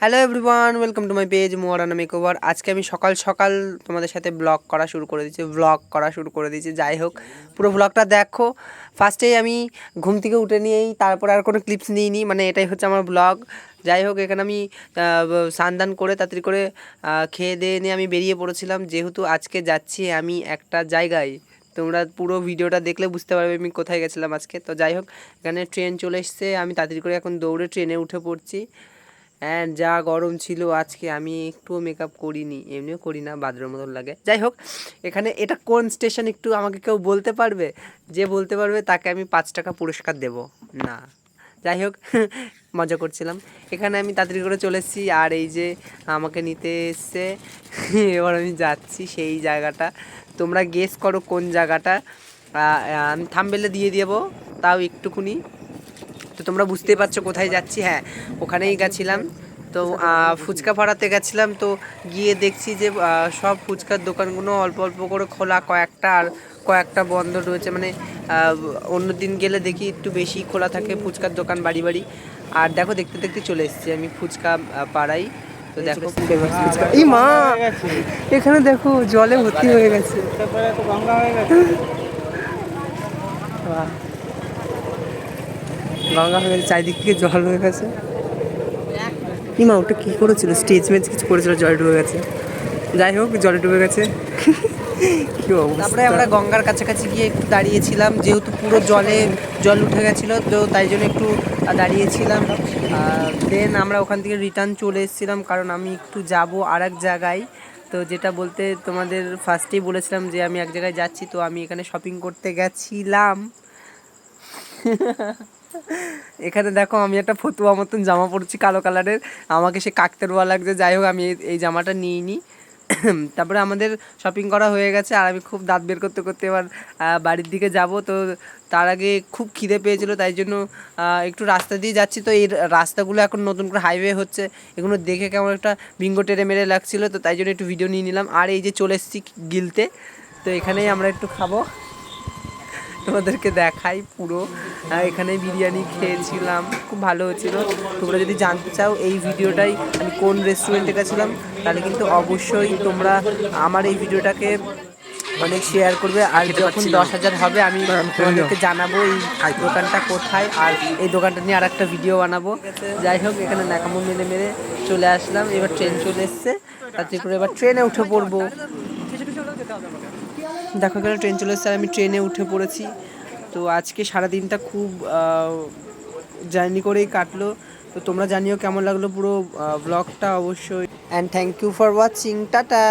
Hello everyone welcome to my page মোয়ারানা makeover আজকে আমি সকাল সকাল তোমাদের সাথে ব্লগ করা শুরু করে দিয়েছি ব্লগ করা শুরু করে দিয়েছি। যাই হোক, পুরো ব্লগটা দেখো। ফার্স্টেই আমি ঘুম থেকে উঠে নিয়েই, তারপর আর কোনো ক্লিপস নিইনি মানে এটাই হচ্ছে আমার ব্লগ যাই হোক, এখানে আমি সান্দান করে, তাড়াতাড়ি করে খেয়ে দিয়ে নিয়ে আমি বেরিয়ে পড়েছিলাম। যেহেতু আজকে যাচ্ছি আমি একটা জায়গায়, তোমরা পুরো ভিডিওটা দেখলে বুঝতে পারবে আমি কোথায় গেছিলাম আজকে। তো যাই হোক, এখানে ট্রেন চলে এসছে, আমি তাড়াতাড়ি করে এখন দৌড়ে ট্রেনে উঠে পড়ছি। অ্যান্ড যা গরম ছিল আজকে আমি একটুও মেকআপ করিনি, এমনিও করি না বাদরের মতন লাগে। যাই হোক, এখানে এটা কোন স্টেশন একটু আমাকে কেউ বলতে পারবে? যে বলতে পারবে তাকে আমি পাঁচ টাকা পুরস্কার দেব। না। যাই হোক, মজা করছিলাম। এখানে আমি তাড়াতাড়ি করে চলে এসেছি, আর এই যে আমাকে নিতে এসছে, এবার আমি যাচ্ছি সেই জায়গাটা। তোমরা গেস করো কোন জায়গাটা। আমি থামবেলে দিয়ে দেবো, তাও একটুকুনি তো তোমরা বুঝতেই পারছ কোথায় যাচ্ছি হ্যাঁ ওখানেই গেছিলাম। তো ফুচকা পাড়াতে গেছিলাম তো গিয়ে দেখছি যে সব ফুচকার দোকানগুলো অল্প অল্প করে খোলা কয়েকটা আর কয়েকটা বন্ধ রয়েছে। মানে অন্য দিন গেলে দেখি একটু বেশি খোলা থাকে ফুচকার দোকান বাড়ি বাড়ি। আর দেখো দেখতে দেখতে চলে এসেছি আমি ফুচকা পাড়াই তো দেখো এই মা এখানে দেখো জলে ভর্তি হয়ে গেছে। বাহ। গঙ্গা হয়ে গেছে, চারিদিক থেকে জল হয়ে গেছে। ইমা, ওটা কী করেছিল? স্টেজ মেজ কিছু করেছিল, জলে ডুবে গেছে। যাই হোক, জলে ডুবে গেছে। কি তারপরে আমরা গঙ্গার কাছাকাছি গিয়ে একটু দাঁড়িয়েছিলাম, যেহেতু পুরো জলে, জল উঠে গেছিল, তো তাই জন্য একটু দাঁড়িয়েছিলাম। দেন আমরা ওখান থেকে রিটার্ন চলে এসেছিলাম, কারণ আমি একটু যাব আর এক জায়গায়। তো যেটা বলতে তোমাদের ফার্স্টেই বলেছিলাম যে আমি এক জায়গায় যাচ্ছি, তো আমি এখানে শপিং করতে গেছিলাম। এখানে দেখো আমি একটা ফতুয়া মতন জামা পরছি কালো কালারের। আমাকে সে কাকতেরুয়া লাগছে। যাই হোক, আমি এই- জামাটা নিয়ে নিই তারপরে আমাদের শপিং করা হয়ে গেছে আর আমি খুব দাঁত বের করতে করতে এবার বাড়ির দিকে যাব। তো তার আগে খুব খিদে পেয়েছিল, তাই জন্য একটু রাস্তা দিয়ে যাচ্ছি। তো এই রাস্তাগুলো এখন নতুন করে হাইওয়ে হচ্ছে। এগুলো দেখে কেমন একটা বিঙ্গো টেরে মেরে লাগছিল। তো তাই জন্য একটু ভিডিও নিয়ে নিলাম। আর এই যে চলে এসেছি গিলতে। তো এখানেই আমরা একটু খাব। তোমাদেরকে দেখাই পুরো। এখানে বিরিয়ানি খেয়েছিলাম খুব ভালো হয়েছিল। তোমরা যদি জানতে চাও এই ভিডিওটাই আমি কোন রেস্টুরেন্টে গেছিলাম তাহলে কিন্তু অবশ্যই তোমরা আমার এই ভিডিওটাকে অনেক শেয়ার করবে। আর যখন দশ হাজার হবে আমি তোমাদেরকে জানাব এই দোকানটা কোথায়। আর এই দোকানটা নিয়ে আর একটা ভিডিও বানাবো। যাই হোক এখানে নাকামো মেরে মেরে চলে আসলাম। এবার ট্রেন চলে এসছে। তাতে করে এবার ট্রেনে উঠে পড়ব। দেখো, এখানে ট্রেন চলে এসেছে আমি ট্রেনে উঠে পড়েছি। তো আজকে সারাদিনটা খুব জার্নি করেই কাটলো। তো তোমরা জানিও কেমন লাগল পুরো ব্লগটা অবশ্যই। And thank you for watching ta-ta